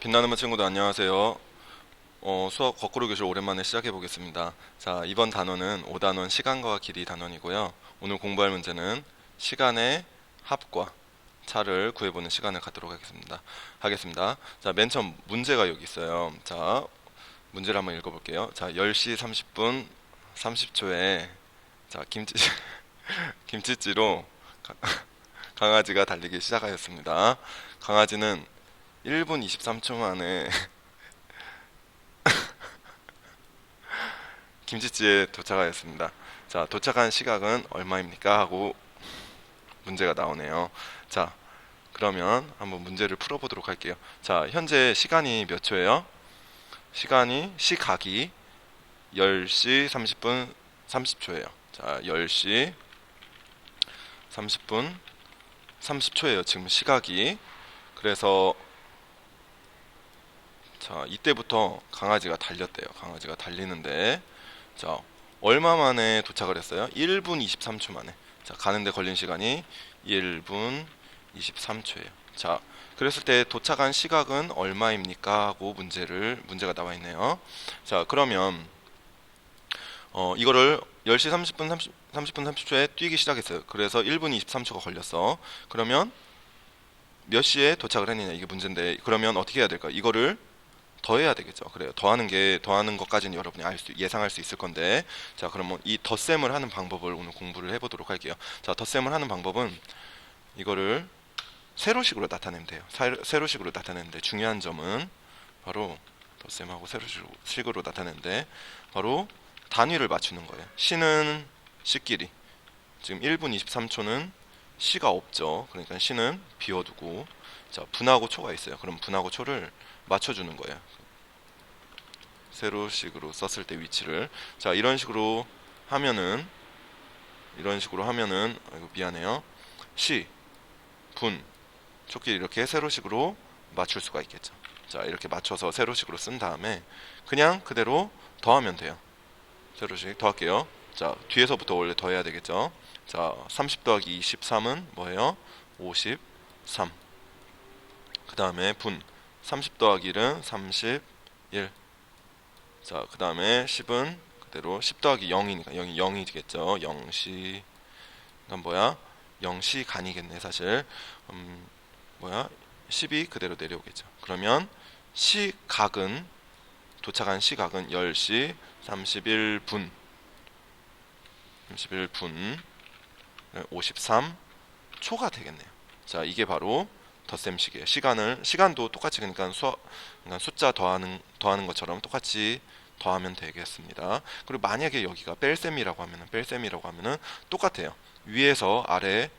빛나는 분 친구들 안녕하세요. 어, 수학 거꾸로 교실 오랜만에 시작해 보겠습니다. 자, 이번 단원은 5단원 시간과 길이 단원이고요. 오늘 공부할 문제는 시간의 합과 차를 구해보는 시간을 갖도록 하겠습니다. 하겠습니다. 자, 맨 처음 문제가 여기 있어요. 자, 문제를 한번 읽어볼게요. 자, 10시 30분 30초에 자, 김치 김치찌로 가- 강아지가 달리기 시작하였습니다. 강아지는 1분 23초 만에 김치찌에 도착하였습니다. 자, 도착한 시각은 얼마입니까? 하고 문제가 나오네요. 자, 그러면 한번 문제를 풀어보도록 할게요. 자, 현재 시간이 몇 초예요? 시간이 시각이 10시 30분 30초예요. 자, 10시 30분 30초예요. 지금 시각이. 그래서 자, 이때부터 강아지가 달렸대요. 강아지가 달리는데 자, 얼마 만에 도착을 했어요? 1분 23초 만에. 자, 가는데 걸린 시간이 1분 23초예요. 자, 그랬을 때 도착한 시각은 얼마입니까? 하고 문제를 문제가 나와 있네요. 자, 그러면 어, 이거를 10시 30분 30, 30분 30초에 뛰기 시작했어요. 그래서 1분 23초가 걸렸어. 그러면 몇 시에 도착을 했느냐 이게 문제인데 그러면 어떻게 해야 될까? 이거를 더해야 되겠죠. 그래요. 더하는 게 더하는 것까지는 여러분이 알 수, 예상할 수 있을 건데 자 그러면 이 덧셈을 하는 방법을 오늘 공부를 해보도록 할게요. 자 덧셈을 하는 방법은 이거를 세로식으로 나타내면 돼요. 사- 세로식으로 나타내는데 중요한 점은 바로 덧셈하고 세로식으로 나타내는데 바로 단위를 맞추는 거예요. 시는 시끼리 지금 1분 23초는 시가 없죠. 그러니까 시는 비워두고 자 분하고 초가 있어요. 그럼 분하고 초를 맞춰주는 거예요. 세로식으로 썼을 때 위치를 자 이런 식으로 하면은 이런 식으로 하면은 아이고 미안해요. 시, 분, 초끼리 이렇게 세로식으로 맞출 수가 있겠죠. 자 이렇게 맞춰서 세로식으로 쓴 다음에 그냥 그대로 더하면 돼요. 세로식 더할게요. 자 뒤에서부터 원래 더 해야 되겠죠. 자30 더하기 23은 뭐예요? 53. 그 다음에 분 30 더하기 1은 31. 자, 그 다음에 10은 그대로 10 더하기 0이니까 0이 0이겠죠. 0시. 그럼 뭐야? 0시 간이겠네, 사실. 음, 뭐야? 10이 그대로 내려오겠죠. 그러면 시각은 도착한 시각은 10시 31분. 31분 53초가 되겠네요. 자, 이게 바로 덧셈식이에요. 시간을 시간도 똑같이 그러니까 수 그러니까 숫자 더하는 더하는 것처럼 똑같이 더하면 되겠습니다. 그리고 만약에 여기가 뺄셈이라고 하면은 뺄셈이라고 하면은 똑같아요. 위에서 아래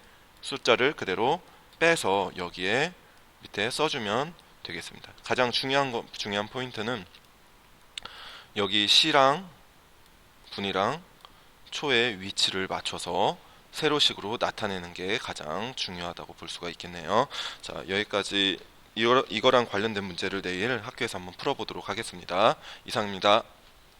숫자를 그대로 빼서 여기에 밑에 써주면 되겠습니다. 가장 중요한 거 중요한 포인트는 여기 시랑 분이랑 초의 위치를 맞춰서 세로식으로 나타내는 게 가장 중요하다고 볼 수가 있겠네요. 자, 여기까지 이거, 이거랑 관련된 문제를 내일 학교에서 한번 풀어보도록 하겠습니다. 이상입니다.